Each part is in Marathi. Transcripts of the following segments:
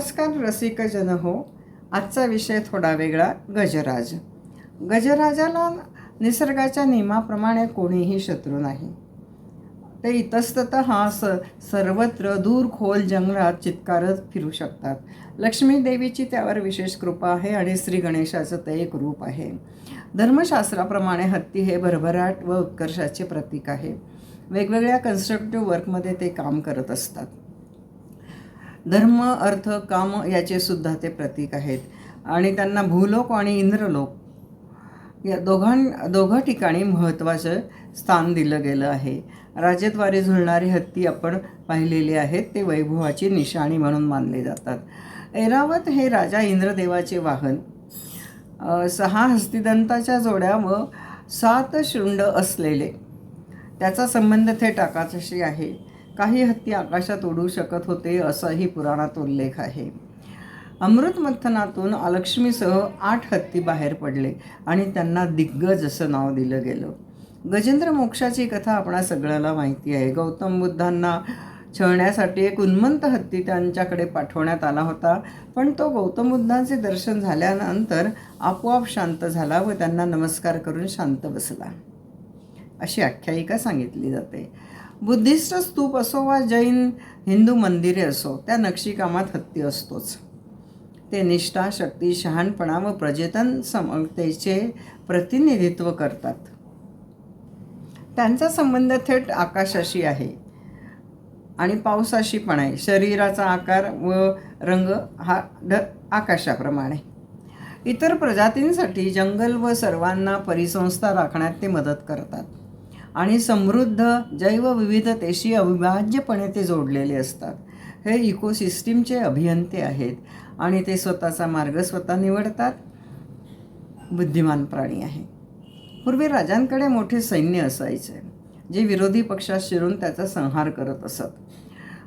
नमस्कार रसिक जन हो आजचा विषय थोडा वेगळा गजराज. गजराजाला निसर्गाच्या नियमाप्रमाणे कोणीही शत्रू नाही. ते इतस्तत हा स सर्वत्र दूर खोल जंगलात चित्कारत फिरू शकतात. लक्ष्मी देवीची त्यावर विशेष कृपा आहे आणि श्री गणेशाचं ते एक रूप आहे. धर्मशास्त्राप्रमाणे हत्ती हे भरभराट व उत्कर्षाचे प्रतीक आहे. वेगवेगळ्या कन्स्ट्रक्टिव्ह वर्कमध्ये ते काम करत असतात. धर्म अर्थ काम याचे सुद्धा ते प्रतीक आहेत. आणि त्यांना भूलोक आणि इंद्रलोक या दोघां दोघं ठिकाणी महत्त्वाचं स्थान दिलं गेलं आहे. राजेद्वारे झुलणारी हत्ती आपण पाहिलेली आहेत ते वैभवाची निशाणी म्हणून मानले जातात. ऐरावत हे राजा इंद्रदेवाचे वाहन. सहा हस्तिदंताच्या जोड्या व सात शुंड असलेले. त्याचा संबंध थेट आकाशाशी आहे. काही हत्ती आकाशात उडू शकत होते असाही पुराणात उल्लेख आहे. अमृत मंथनातून अलक्ष्मीसह आठ हत्ती बाहेर पडले आणि त्यांना दिग्गज असं नाव दिलं गेलं. गजेंद्र मोक्षाची कथा आपणा सगळ्याला माहिती आहे. गौतम बुद्धांना छळण्यासाठी एक उन्मंत हत्ती त्यांच्याकडे पाठवण्यात आला होता पण तो गौतम बुद्धांचे दर्शन झाल्यानंतर आपोआप शांत झाला व त्यांना नमस्कार करून शांत बसला. अशी आख्यायिका सांगितली जाते. बुद्धिस्ट स्तूप असो वा जैन हिंदू मंदिरे असो त्या नक्षीकामात हत्ती असतोच. ते निष्ठा शक्ती शहाणपणा व प्रजेतन समतेचे प्रतिनिधित्व करतात. त्यांचा संबंध थेट आकाशाशी आहे आणि पावसाशी पण आहे. शरीराचा आकार व रंग हा ढ आकाशाप्रमाणे. इतर प्रजातींसाठी जंगल व सर्वांना परिसंस्था राखण्यात ते मदत करतात. आणि समृद्ध जैवविविधतेशी अविभाज्यपणे ते जोडलेले असतात. हे इकोसिस्टीमचे अभियंते आहेत आणि ते स्वतःचा मार्ग स्वतः निवडतात. बुद्धिमान प्राणी आहे. पूर्वी राजांकडे मोठे सैन्य असायचे जे विरोधी पक्षात शिरून त्याचा संहार करत असत.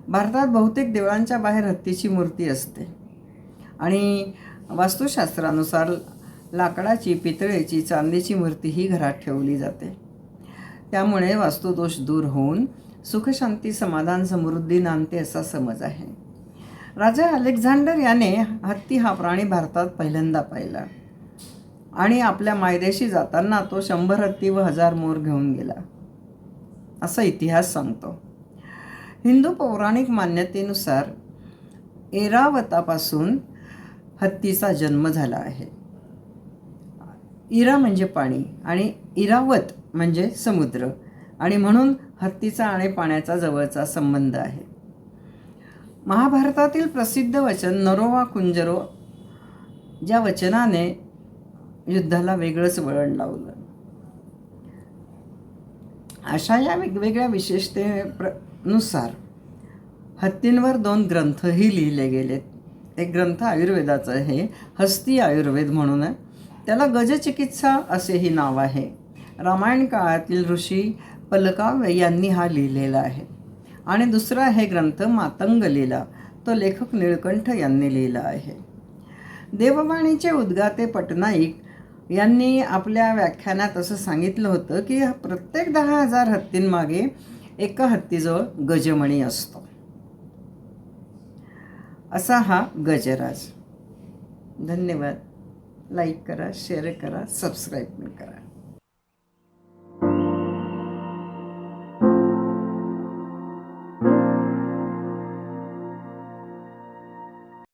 भारतात बहुतेक देवळांच्या बाहेर हत्तीची मूर्ती असते. आणि वास्तुशास्त्रानुसार लाकडाची पितळेची चांदीची मूर्ती ही घरात ठेवली जाते. त्यामुळे वास्तुदोष दूर होऊन सुखशांती समाधान समृद्धी नांदते असा समज आहे. राजा अलेक्झांडर याने हत्ती हा प्राणी भारतात पहिल्यांदा पाहिला आणि आपल्या मायदेशी जाताना तो शंभर हत्ती व हजार मोर घेऊन गेला. असा इतिहास सांगतो. हिंदू पौराणिक मान्यतेनुसार एरावतापासून हत्तीचा जन्म झाला आहे. इरा म्हणजे पाणी आणि इरावत म्हणजे समुद्र. आणि म्हणून हत्तीचा आणि पाण्याचा जवळचा संबंध आहे. महाभारतातील प्रसिद्ध वचन नरोवा कुंजरो ज्या वचनाने युद्धाला वेगळंच वळण लावलं. अशा या वेगवेगळ्या विशेषते प्रनुसार हत्तींवर दोन ग्रंथही लिहिले गेलेत. एक ग्रंथ आयुर्वेदाचं आहे हस्ती आयुर्वेद म्हणून. आहे त्याला गजचिकित्सा असेही नाव आहे. रामायण काळातील ऋषी पलकाव्य यांनी हा लिहिलेला आहे. आणि दुसरा हे ग्रंथ मातंग लिहिला तो लेखक निळकंठ यांनी लिहिला आहे. देववाणीचे उद्गाते पटनाईक यांनी आपल्या व्याख्यानात असं सांगितलं होतं की प्रत्येक दहा हजार हत्तींमागे एका हत्तीजवळ गजमणी असतो. असा हा गजराज. धन्यवाद. लाईक करा शेअर करा सबस्क्राईब पण करा.